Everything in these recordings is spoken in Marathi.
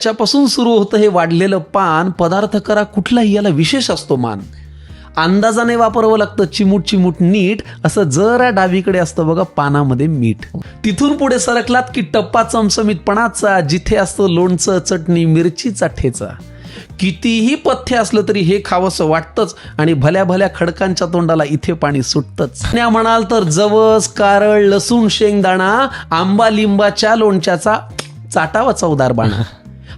च्यापासून सुरू होतं हे वाढलेलं पान पदार्थ करा कुठलाही याला विशेष असतो मान. अंदाजाने वापरावं लागतं चिमूट चिमूट नीट असं जरा डावीकडे असतं बघा पानामध्ये मीठ. तिथून पुढे सरकलात की टप्पा चमचमीतपणाचा जिथे असतं लोणचं चटणी मिरचीचा ठेचा. कितीही पथ्य असलं तरी हे खावंसं वाटतंच आणि भल्या भल्या खडकांच्या तोंडाला इथे पाणी सुटतंच. न्या म्हणाल तर जवस कारळ लसूण शेंगदाणा आंबा लिंबाच्या लोणच्याचा चाटावा चवदार बाणा.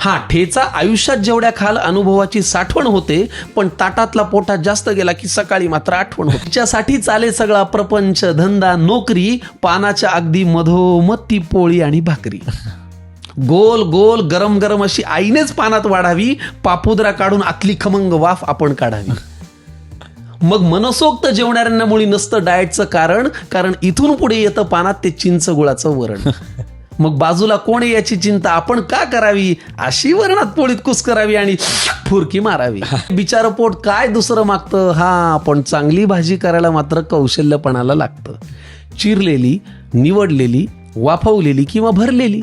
हा ठेचा आयुष्यात जेवढ्या खाल अनुभवाची साठवण होते पण ताटातला पोटात जास्त गेला की सकाळी मात्र आठवण होते. तिच्यासाठी चाले सगळा प्रपंच धंदा नोकरी पानाच्या अगदी मधोमध ती पोळी आणि भाकरी. गोल गोल गरम गरम अशी आईनेच पानात वाढावी पापुद्रा काढून आतली खमंग वाफ आपण काढावी. मग मनसोक्त जेवणाऱ्यांना मुळी नसतं डाएटचं कारण कारण इथून पुढे येतं पानात ते चिंच गुळाचं वरण. मग बाजूला कोण याची चिंता? आपण का करावी? अशी वरणात पोळीत कुस करावी आणि फुरकी मारावी. बिचारं पोट काय दुसरं मागतं? हा पण चांगली भाजी करायला मात्र कौशल्यपणाला लागतं. चिरलेली निवडलेली वाफवलेली किंवा भरलेली.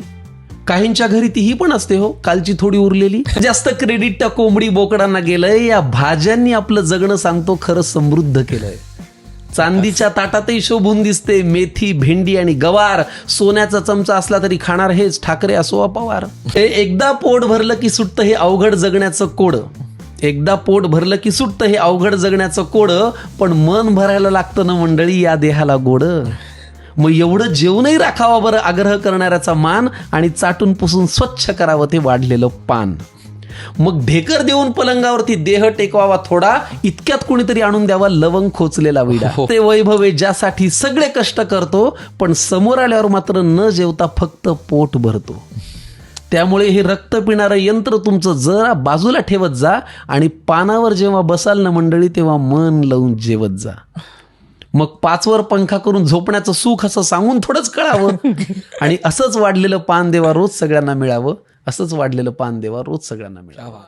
काहींच्या घरी तीही पण असते हो. कालची थोडी उरलेली. जास्त क्रेडिट त्या कोंबडी बोकडांना गेलंय. या भाज्यांनी आपलं जगणं सांगतो खरं समृद्ध केलंय. चांदीच्या ताटातही शोभून दिसते. मेथी भेंडी आणि गवार. सोन्याचा चमचा असला तरी खाणार हेच. ठाकरे असो पवार. हे एकदा पोट भरलं की सुटतं हे अवघड जगण्याचं कोड. एकदा पोट भरलं की सुटतं हे अवघड जगण्याचं कोड. पण मन भरायला लागतं ना मंडळी या देहाला गोड. मग एवढं जेवणही राखावा बरं आग्रह करणाऱ्याचा मान आणि चाटून पुसून स्वच्छ करावं ते वाढलेलं पान. मग ढेकर देऊन पलंगावरती देह टेकवावा थोडा इतक्यात कोणीतरी आणून द्यावा लवंग खोचलेला विडा. ते वैभव आहे ज्यासाठी सगळे कष्ट करतो पण समोर आल्यावर मात्र न जेवता फक्त पोट भरतो. त्यामुळे हे रक्त पिणारं यंत्र तुमचं जरा बाजूला ठेवत जा आणि पानावर जेव्हा बसाल ना मंडळी तेव्हा मन लावून जेवत जा. मग पाचवर पंखा करून झोपण्याचं सुख असं सांगून थोडंच कळावं. आणि असंच वाढलेलं पान देवा रोज सगळ्यांना मिळावं. असंच वाढलेलं पान देवा रोज सगळ्यांना मिळावं.